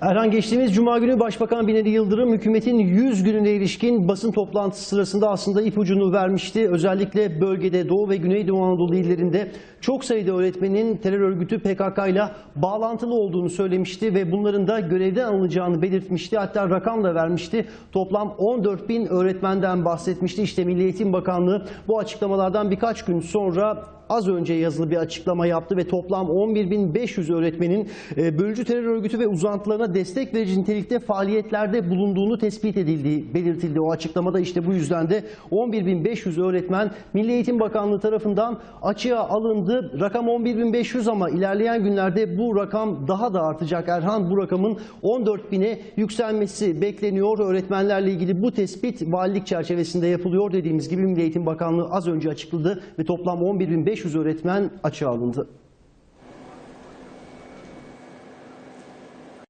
Erhan geçtiğimiz Cuma günü Başbakan Binali Yıldırım hükümetin 100 gününe ilişkin basın toplantısı sırasında aslında ipucunu vermişti. Özellikle bölgede Doğu ve Güneydoğu Anadolu illerinde çok sayıda öğretmenin terör örgütü PKK ile bağlantılı olduğunu söylemişti ve bunların da görevden alınacağını belirtmişti. Hatta rakam da vermişti. Toplam 14 bin öğretmenden bahsetmişti. İşte Milli Eğitim Bakanlığı bu açıklamalardan birkaç gün sonra az önce yazılı bir açıklama yaptı ve toplam 11.500 öğretmenin e, bölücü terör örgütü ve uzantılarına destek verici nitelikte faaliyetlerde bulunduğunu tespit edildiği belirtildi. O açıklamada işte bu yüzden de 11.500 öğretmen Milli Eğitim Bakanlığı tarafından açığa alındı. Rakam 11.500 ama ilerleyen günlerde bu rakam daha da artacak. Erhan bu rakamın 14.000'e yükselmesi bekleniyor. Öğretmenlerle ilgili bu tespit valilik çerçevesinde yapılıyor. Dediğimiz gibi Milli Eğitim Bakanlığı az önce açıkladı ve toplam 11.500 öğretmen açığa alındı.